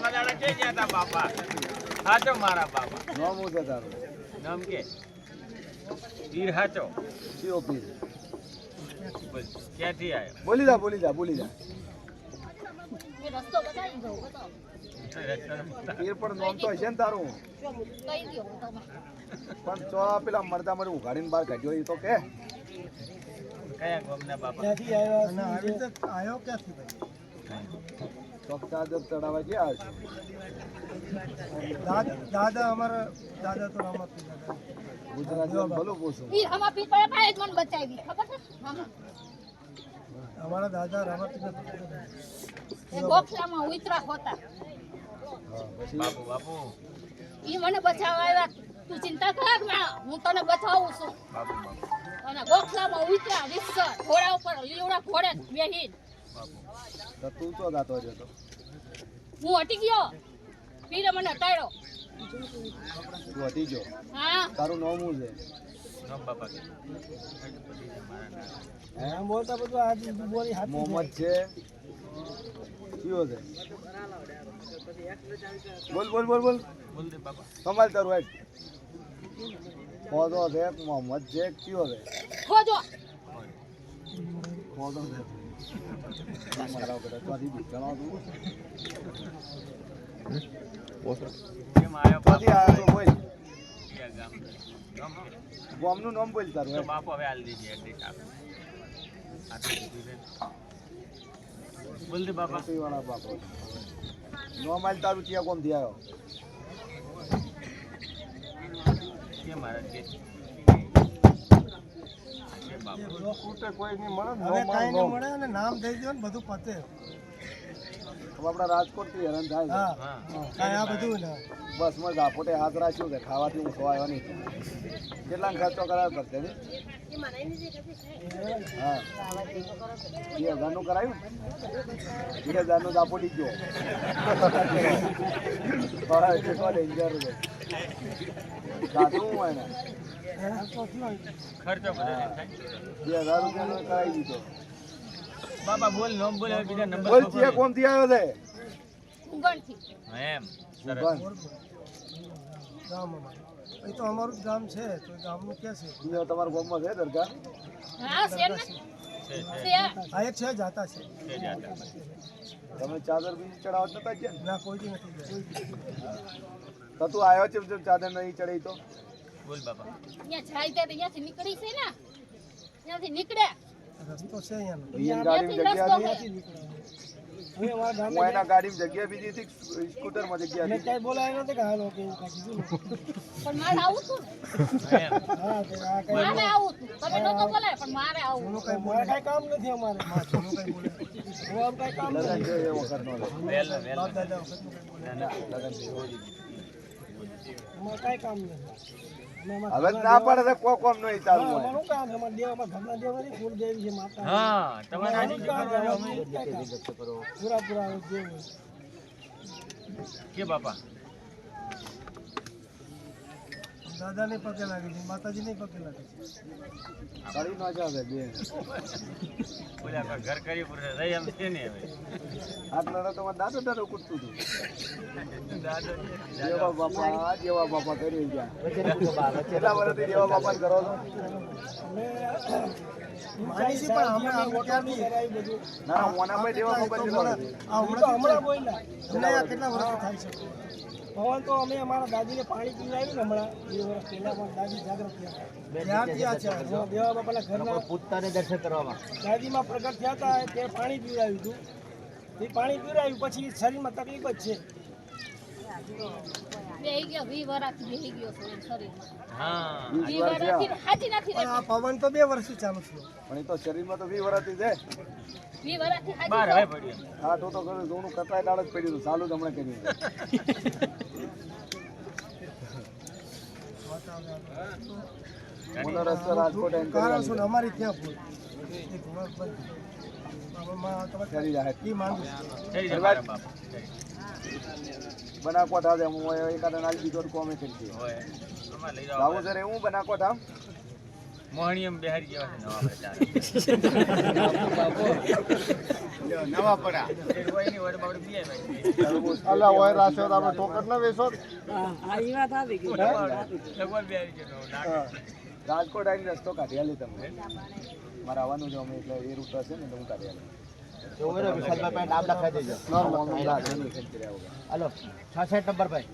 કે ગયા તા બાપા? હાચો મારા બાપા. નામ હું છે તારું? નામ કે? હાચો. કયો પીર ક્યાંથી આવ્યો બોલી જા બોલી જા બોલી જા. એ રસ્તો બતાવી દઉં બતાવો પીર પણ નોમ તો હશે ને તારું. પણ ચો પેલા મરદા મરી ઉઘાડીને બહાર કાઢ્યો એ તો કે. કયા ગામના બાપા? ચોકતા જબ ચડાવવા ગયા છે દાદા અમારા દાદા તો રામત ગુજરાતી ભલું પૂછું. ઈ હમા પીર પાડે જ મને બચાવી ખબર છે? અમારા દાદા રામત એ ગોખલામાં ઉતરા હોતા. બાપુ બાપુ. ઈ મને બચાવવા આવ્યા. તું ચિંતા કર હું તને બચાવું છું. બાપુ બાપુ. અને ગોખલામાં ઉતરા રીતસર ઘોડા ઉપર લીવડા ઘોડે બેહીન. તો તું તો ગાતો રહ્યો તો? હું હટી ગયો. પીરે મને હટાડ્યો તું હતી ગયો. હા. તારું નામ શું છે? બોલતા બધું આ બોલી મોહમ્મદ છે. કયો છે? બોલ બોલ બોલ બોલ. બોલ દે બાપા સંભાળ તારું આજ ખોદો છે મોહમ્મદ છે કયો છે? ખોજો છે. તું ગામનું નામ બોલ તારું હેડ હવે હાલ દીધી એડ્રેસ આપો. બોલ દે બાપા વાળા બાપો નો માલ તારું ચિયા કોમથી આવ્યો કે મારા કે કોઈ નહીં મળે હવે કાંઈ નહીં મળે અને નામ થઈ ગયો ને બધું પતે આપણા રાજકોટથી હેરાન થાય છે. આ બધું ને. બસમાં ઝાપોટે હાથ રાખ્યું છે ખાવાથી હું ખવાયો નહીં. કેટલા ખર્ચો કરાવ્યો પડશે ને? હા. બે હજારનું કરાવ્યું કરાયું? બે હજારનું ઝાપોટી ગયો. danger છે? સાચું હું. એને ખર્ચો બે હજાર રૂપિયાનો કરાવી દીધો. બાપા બોલ નોમ બોલ હવે બીજા નંબર બોલ છે કોમથી આવ્યો છે? ઉગણથી એમ. સરસ. ગામ અમારું. એ તો અમારું જ ગામ છે તો ગામનું કે છે? બીજો તમારું ગામમાં છે દરગાહ? હા શેર ને. છે આ એક છે જાતા છે. તમે ચાદર બીજી ચડાવત નતા ના કોઈ નથી તો તું આવ્યો છે જો ચાદર નહીં ચડી તો? બોલ બાપા. અહીંયા જાય ત્યારે અહીંયાથી નીકળી છે ને. ત્યાંથી નીકળે. રસ્તો છે અહીંયાનો અહીંયા જગ્યા હતી? એના ગાડીમાં બીજી હતી સ્કૂટરમાં જગ્યા હતી? કઈ બોલાય નથી કે હાલો પણ મારે આવું મારે આવું તમે નતો બોલાય પણ મારે આવું કઈ બોલે કઈ કામ નથી અમારે. કઈ બોલે કામ નથી. વેલ વેલ હવે ના પડે તો કોઈ કોમ નહીં ચાલુ હા, તમારે કે કામ છે, આજે અમારું કઈ કામ. પૂરા પૂરા આવે દેવ હોય. કે બાપા દાદાને પગે લાગે છે માતાજીને પગે લાગે છે. કરી ના જાવે બે. બોલ્યા કોઈ ઘર કરી પૂરે રહી એમ છે ને હવે. આટલા તો દાદો દાદો કૂટતું હતું. દેવા બાપા દેવા બાપા કરી ગયા કેટલા વર્ષથી જેવા બાપા કરો છો? અમે માની પણ અમે ના હમણાં કેટલા વર્ષ થાય છે? પવન તો અમે અમારા દાદીને પાણી પીવડાવ્યું ને હમણાં બે વર્ષ પહેલા પણ દાદી જાગૃત થયા ત્યારથી છે. હા, દેવા બાપાના ઘરના પૂતતાને દર્શન કરવામાં. દાદીમાં પ્રગટ થયા હતા તે પાણી પીવડાવ્યું હતું. એ પાણી પીવડાવ્યું પછી શરીરમાં તકલીફ જ છે. પવન તો બે વર્ષથી ચાલુ છે. પણ એ તો શરીરમાં તો વી વરાથી છે. વરાથી બાર હાજી હવે પડ્યું હા તો તો કરું જૂનું કટાઈ દાળ જ પડ્યું હતું ચાલુ જ હમણાં કર્યું. મોનો રસ્તો રાજકોટ એમ કરી અમારી ત્યાં ભૂલ. માંગુ છું. હું એકાદ નાખી દીધો કોમે કરી જાઓ લાવું સર એવું બનાકોટ આમ મોહણીયમ બેહારી જેવા છે નવા બી અલા ઓય રાખ્યો તો આપણે ટોકર ના વેચો લગભગ બેહારી છે નવો નાક. રાજકોટ આવીને રસ્તો કાઢી આલી તમને. મારે આવવાનું છે અમે એટલે એ રૂટ હશે ને તો હું કાઢી આલી. હલો લખાઈ દેજો. નંબર ભાઈ.